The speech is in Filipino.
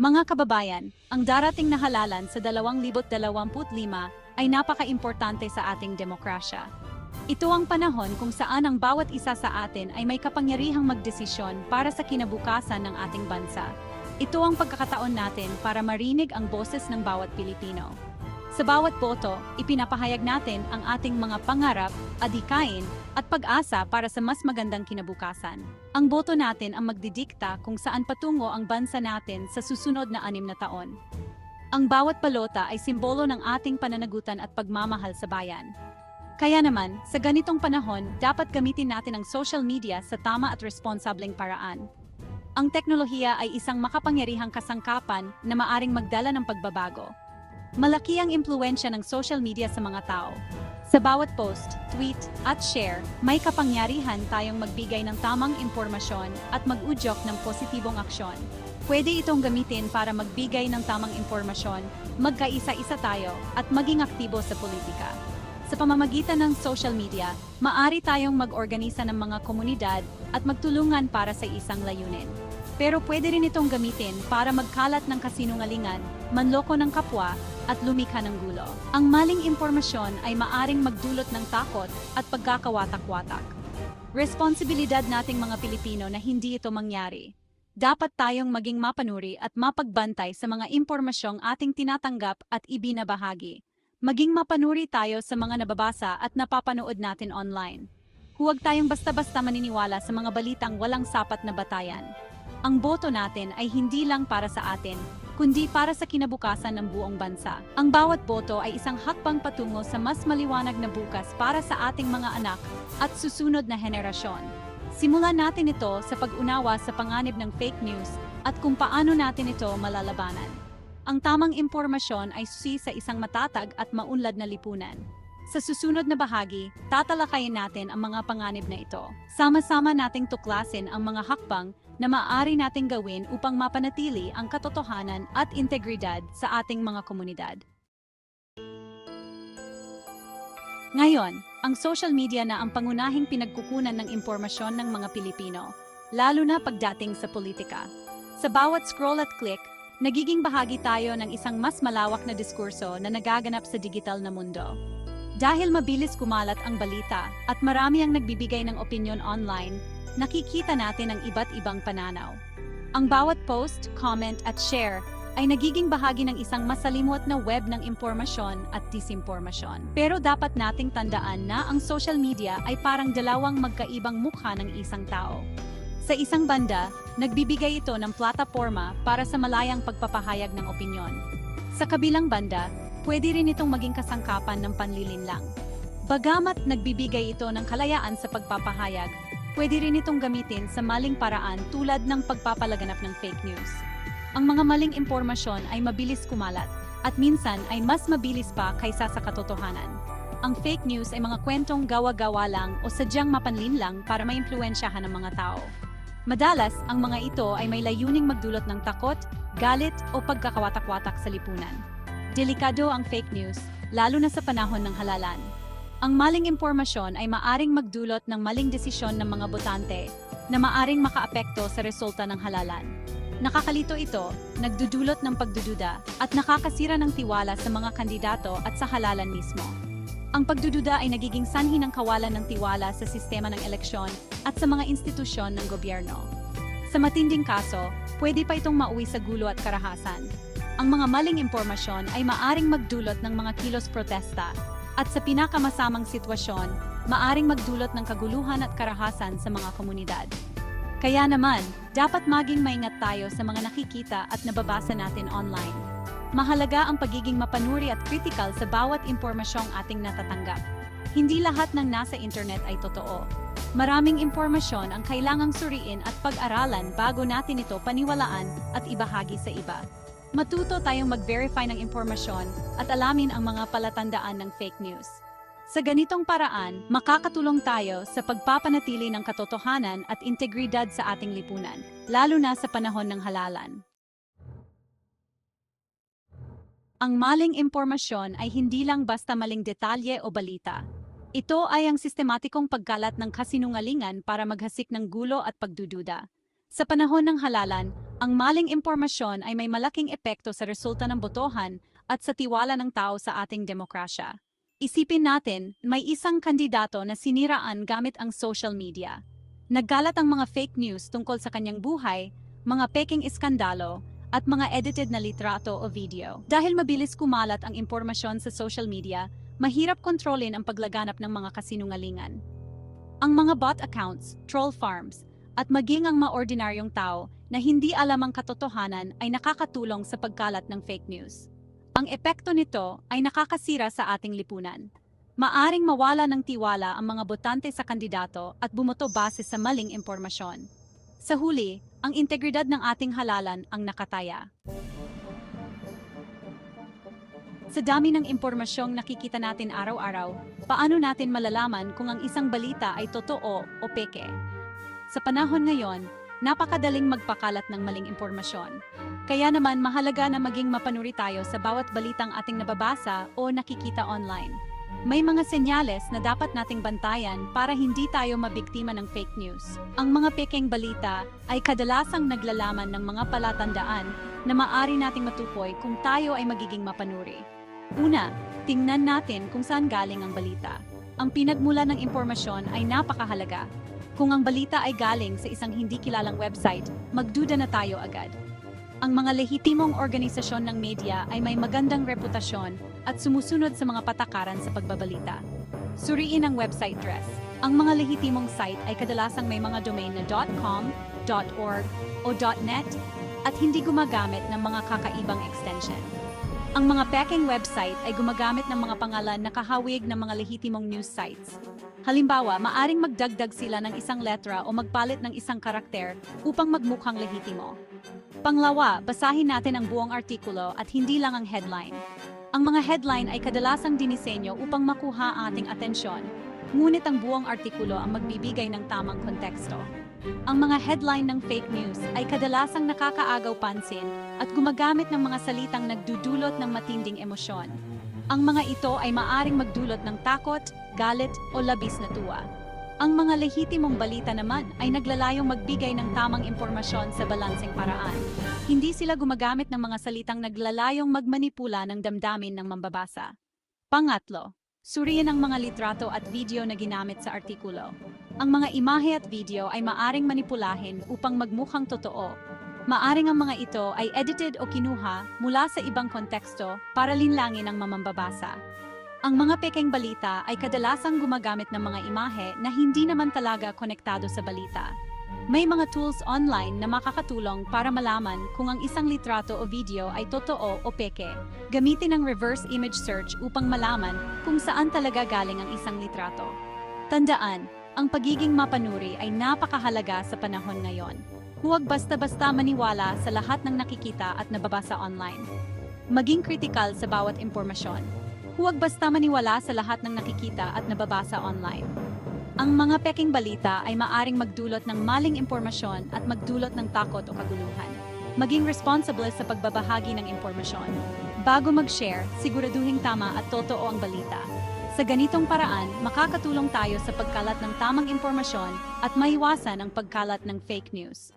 Mga kababayan, ang darating na halalan sa 2025 ay napaka-importante sa ating demokrasya. Ito ang panahon kung saan ang bawat isa sa atin ay may kapangyarihang magdesisyon para sa kinabukasan ng ating bansa. Ito ang pagkakataon natin para marinig ang boses ng bawat Pilipino. Sa bawat boto, ipinapahayag natin ang ating mga pangarap, adikain, at pag-asa para sa mas magandang kinabukasan. Ang boto natin ang magdidikta kung saan patungo ang bansa natin sa susunod na anim na taon. Ang bawat balota ay simbolo ng ating pananagutan at pagmamahal sa bayan. Kaya naman, sa ganitong panahon, dapat gamitin natin ang social media sa tama at responsableng paraan. Ang teknolohiya ay isang makapangyarihang kasangkapan na maaring magdala ng pagbabago. Malaki ang impluensya ng social media sa mga tao. Sa bawat post, tweet, at share, may kapangyarihan tayong magbigay ng tamang impormasyon at mag-udyok ng positibong aksyon. Pwede itong gamitin para magbigay ng tamang impormasyon, magkaisa-isa tayo, at maging aktibo sa politika. Sa pamamagitan ng social media, maari tayong mag-organisa ng mga komunidad at magtulungan para sa isang layunin. Pero pwede rin itong gamitin para magkalat ng kasinungalingan, manloko ng kapwa, at lumikha ng gulo. Ang maling impormasyon ay maaring magdulot ng takot at pagkakawatak-watak. Responsibilidad nating mga Pilipino na hindi ito mangyari. Dapat tayong maging mapanuri at mapagbantay sa mga impormasyong ating tinatanggap at ibinabahagi. Maging mapanuri tayo sa mga nababasa at napapanood natin online. Huwag tayong basta-basta maniniwala sa mga balitang walang sapat na batayan. Ang boto natin ay hindi lang para sa atin, kundi para sa kinabukasan ng buong bansa. Ang bawat boto ay isang hakbang patungo sa mas maliwanag na bukas para sa ating mga anak at susunod na henerasyon. Simulan natin ito sa pag-unawa sa panganib ng fake news at kung paano natin ito malalabanan. Ang tamang impormasyon ay susi sa isang matatag at maunlad na lipunan. Sa susunod na bahagi, tatalakayin natin ang mga panganib na ito. Sama-sama nating tuklasin ang mga hakbang na maaari nating gawin upang mapanatili ang katotohanan at integridad sa ating mga komunidad. Ngayon, ang social media na ang pangunahing pinagkukunan ng impormasyon ng mga Pilipino, lalo na pagdating sa politika. Sa bawat scroll at click, nagiging bahagi tayo ng isang mas malawak na diskurso na nagaganap sa digital na mundo. Dahil mabilis kumalat ang balita at marami ang nagbibigay ng opinion online, nakikita natin ang iba't ibang pananaw. Ang bawat post, comment at share ay nagiging bahagi ng isang masalimot na web ng impormasyon at disinformasyon. Pero dapat nating tandaan na ang social media ay parang dalawang magkaibang mukha ng isang tao. Sa isang banda, nagbibigay ito ng plataforma para sa malayang pagpapahayag ng opinyon. Sa kabilang banda, pwede rin itong maging kasangkapan ng panlilinlang. Bagamat nagbibigay ito ng kalayaan sa pagpapahayag, pwede rin itong gamitin sa maling paraan tulad ng pagpapalaganap ng fake news. Ang mga maling impormasyon ay mabilis kumalat at minsan ay mas mabilis pa kaysa sa katotohanan. Ang fake news ay mga kwentong gawa-gawa lang o sadyang mapanlinlang para maimpluwensyahan ng mga tao. Madalas, ang mga ito ay may layuning magdulot ng takot, galit o pagkakawatak-watak sa lipunan. Delikado ang fake news, lalo na sa panahon ng halalan. Ang maling impormasyon ay maaring magdulot ng maling desisyon ng mga botante na maaring makaapekto sa resulta ng halalan. Nakakalito ito, nagdudulot ng pagdududa at nakakasira ng tiwala sa mga kandidato at sa halalan mismo. Ang pagdududa ay nagiging sanhi ng kawalan ng tiwala sa sistema ng eleksyon at sa mga institusyon ng gobyerno. Sa matinding kaso, pwede pa itong mauwi sa gulo at karahasan. Ang mga maling impormasyon ay maaring magdulot ng mga kilos protesta at sa pinakamasamang sitwasyon, maaring magdulot ng kaguluhan at karahasan sa mga komunidad. Kaya naman, dapat maging maingat tayo sa mga nakikita at nababasa natin online. Mahalaga ang pagiging mapanuri at critical sa bawat impormasyong ating natatanggap. Hindi lahat ng nasa internet ay totoo. Maraming impormasyon ang kailangang suriin at pag-aralan bago natin ito paniwalaan at ibahagi sa iba. Matuto tayong mag-verify ng impormasyon at alamin ang mga palatandaan ng fake news. Sa ganitong paraan, makakatulong tayo sa pagpapanatili ng katotohanan at integridad sa ating lipunan, lalo na sa panahon ng halalan. Ang maling impormasyon ay hindi lang basta maling detalye o balita. Ito ay ang sistematikong pagkalat ng kasinungalingan para maghasik ng gulo at pagdududa. Sa panahon ng halalan, Ang maling impormasyon ay may malaking epekto sa resulta ng botohan at sa tiwala ng tao sa ating demokrasya. Isipin natin, may isang kandidato na siniraan gamit ang social media. Nagkalat ang mga fake news tungkol sa kanyang buhay, mga peking iskandalo, at mga edited na litrato o video. Dahil mabilis kumalat ang impormasyon sa social media, mahirap kontrolin ang paglaganap ng mga kasinungalingan. Ang mga bot accounts, troll farms, at maging ang mga ordinaryong tao na hindi alam ang katotohanan ay nakakatulong sa pagkalat ng fake news. Ang epekto nito ay nakakasira sa ating lipunan. Maaring mawala ng tiwala ang mga botante sa kandidato at bumoto base sa maling impormasyon. Sa huli, ang integridad ng ating halalan ang nakataya. Sa dami ng impormasyong nakikita natin araw-araw, paano natin malalaman kung ang isang balita ay totoo o peke? Sa panahon ngayon, napakadaling magpakalat ng maling impormasyon. Kaya naman mahalaga na maging mapanuri tayo sa bawat balitang ating nababasa o nakikita online. May mga senyales na dapat nating bantayan para hindi tayo mabiktima ng fake news. Ang mga pekeng balita ay kadalasang naglalaman ng mga palatandaan na maari nating matukoy kung tayo ay magiging mapanuri. Una, tingnan natin kung saan galing ang balita. Ang pinagmula ng impormasyon ay napakahalaga. Kung ang balita ay galing sa isang hindi kilalang website, magduda na tayo agad. Ang mga lehitimong organisasyon ng media ay may magandang reputasyon at sumusunod sa mga patakaran sa pagbabalita. Suriin ang website address. Ang mga lehitimong site ay kadalasang may mga domain na .com, .org o .net at hindi gumagamit ng mga kakaibang extension. Ang mga peking website ay gumagamit ng mga pangalan na kahawig ng mga lehitimong news sites. Halimbawa, maaring magdagdag sila ng isang letra o magpalit ng isang karakter upang magmukhang lehitimo. Panglawa, basahin natin ang buong artikulo at hindi lang ang headline. Ang mga headline ay kadalasang dinisenyo upang makuha ang ating atensyon, ngunit ang buong artikulo ang magbibigay ng tamang konteksto. Ang mga headline ng fake news ay kadalasang nakakaagaw pansin at gumagamit ng mga salitang nagdudulot ng matinding emosyon. Ang mga ito ay maaring magdulot ng takot, galit o labis na tuwa. Ang mga lehitimong balita naman ay naglalayong magbigay ng tamang impormasyon sa balanseng paraan. Hindi sila gumagamit ng mga salitang naglalayong magmanipula ng damdamin ng mambabasa. Pangatlo, suriin ang mga litrato at video na ginamit sa artikulo. Ang mga imahe at video ay maaring manipulahin upang magmukhang totoo. Maaring ang mga ito ay edited o kinuha mula sa ibang konteksto para linlangin ang mamambabasa. Ang mga pekeng balita ay kadalasang gumagamit ng mga imahe na hindi naman talaga konektado sa balita. May mga tools online na makakatulong para malaman kung ang isang litrato o video ay totoo o peke. Gamitin ang reverse image search upang malaman kung saan talaga galing ang isang litrato. Tandaan, ang pagiging mapanuri ay napakahalaga sa panahon ngayon. Huwag basta-basta maniwala sa lahat ng nakikita at nababasa online. Maging kritikal sa bawat impormasyon. Huwag basta maniwala sa lahat ng nakikita at nababasa online. Ang mga peking balita ay maaring magdulot ng maling impormasyon at magdulot ng takot o kaguluhan. Maging responsible sa pagbabahagi ng impormasyon. Bago mag-share, siguraduhing tama at totoo ang balita. Sa ganitong paraan, makakatulong tayo sa pagkalat ng tamang impormasyon at maiwasan ang pagkalat ng fake news.